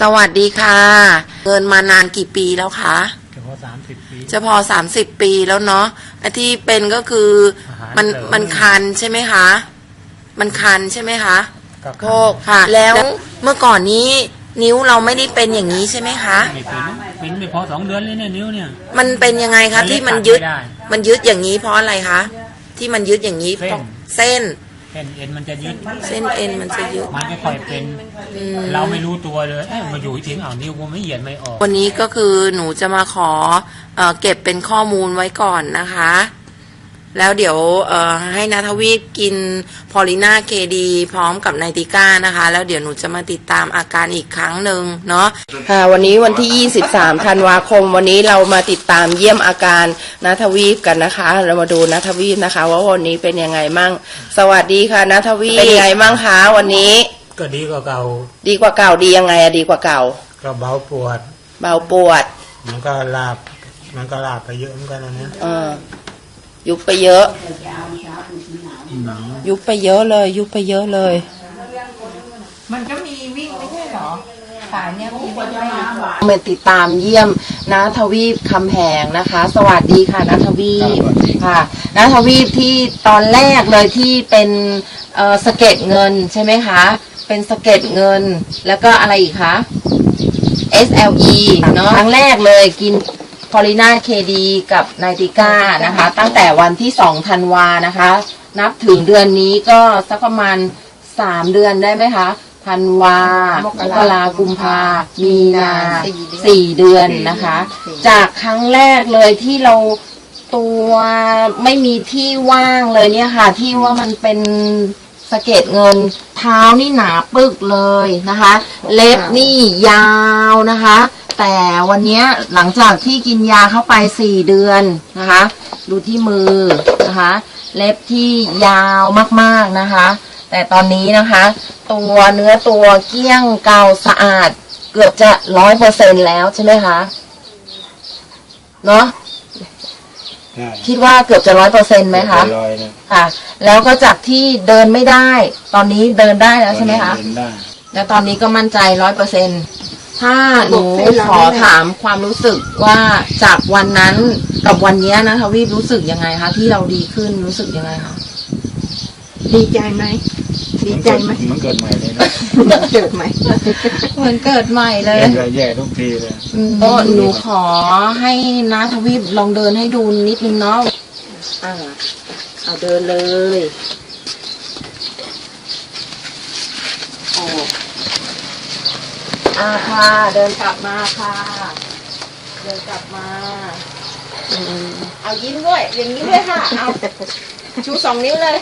สวัสดีค่ะ เงินมานานกี่ปีแล้วคะเฉพาะสามสิบปีจะพอสามสิบปีแล้วเนาะไอ้ที่เป็นก็คืออาหารมันเสริม มันคันใช่ไหมคะ มันคันใช่ไหมคะก็โพกค่ะ แล้วเมื่อก่อนนี้นิ้วเราไม่ได้เป็นอย่างนี้ใช่ไหมคะ ไม่เป็นเป็นไม่พอสองเดือนเลยเนี่ยนิ้วเนี่ย มันเป็นยังไงคะมันเล็กที่มันยึดตัดไม่ได้มันยึดอย่างนี้เพราะอะไรคะ ที่มันยึดอย่างนี้เส้นเพราะเส้นเส้นเอ็นมันจะยึด เส้นเอ็นมันจะยึดมันไม่ค่อยเป็น อืมเราไม่รู้ตัวเลยเอ๊ะมาอยู่ทิ้งเอานิ้วกูไม่เหยียดไม่ออก วันนี้ก็คือหนูจะมาขอเออเก็บเป็นข้อมูลไว้ก่อนนะคะ แล้วเดี๋ยวเอ่อให้นาทวีปกินพอลิน่าเคดีพร้อมกับไนติก้านะคะ แล้วเดี๋ยวหนูจะมาติดตามอาการอีกครั้งหนึ่งเนาะค่ะวันนี้วันที่ 23ธันวาคม วันนี้เรามาติดตามเยี่ยมอาการนาทวีปกันนะคะ เรามาดูนาทวีปนะคะ ว่าวันนี้เป็นยังไงมั่ง สวัสดีค่ะนาทวีปเป็นยังไงมั่งคะวันนี้ ก็ดีกว่าเก่า ดีกว่าเก่าดียังไงอะดีกว่าเก่า ก็เบาปวด เบาปวด มันก็ลาบมันก็ลาบไปเยอะเหมือนกันนะเนี่ยเออ ยุบไปเยอะ ยุบไปเยอะเลย ยุบไปเยอะเลย มันก็มีวิ่งไม่ใช่เหรอสายเนี้ยมีวิ่งไม่มาติดตามเยี่ยมนาทวีปคำแหงนะคะ สวัสดีค่ะนาทวีปค่ะนาทวีปที่ตอนแรกเลยที่เป็นเอ่อสะเก็ดเงินใช่ไหมคะ เป็นสะเก็ดเงิน แล้วก็อะไรอีกคะ SLE เนาะครั้งแรกเลยกิน พอลิน่าเคดีกับไนติก้านะคะ ตั้งแต่วันที่2ธันวานะคะ นับถึงเดือนนี้ก็สักประมาณ3เดือนได้ไหมคะธันวามกรากุมภามีนาสี่เดือนนะคะ จากครั้งแรกเลยที่เราตัวไม่มีที่ว่างเลยเนี่ยค่ะ ที่ว่ามันเป็นสะเก็ดเงินเท้านี่หนาปึกเลยนะคะ เล็บนี่ยาวนะคะ แต่วันเนี้ยหลังจากที่กินยาเข้าไปสี่เดือนนะคะ ดูที่มือนะคะ เล็บที่ยาวมากๆนะคะ แต่ตอนนี้นะคะ ตัวเนื้อตัวเกลี้ยงเกาสะอาด เกือบจะร้อยเปอร์เซ็นแล้วใช่ไหมคะเนาะใช่คิดว่าเกือบจะร้อยเปอร์เซ็นไหมคะลอยนะค่ะ แล้วก็จากที่เดินไม่ได้ ตอนนี้เดินได้แล้วใช่ไหมคะเดินได้แล้วตอนนี้ก็มั่นใจร้อยเปอร์เซ็น ถ้าหนูขอถามความรู้สึกว่าจากวันนั้นกับวันเนี้ยนะทวีปรู้สึกยังไงคะที่เราดีขึ้นรู้สึกยังไงคะดีใจไหมดีใจไหมมันเกิดใหม่เลยนะเกิดไหมเหมือนเกิดใหม่เลยแย่ทุกทีเลยก็หนูขอให้นะทวีปลองเดินให้ดูนิดนึงเนาะอ่าเอาเดินเลยโอ้ อาค่ะ เดินกลับมาค่ะ เดินกลับมา เอายิ้มด้วยอย่างนี้ด้วยค่ะ เอาชูสองนิ้วเลย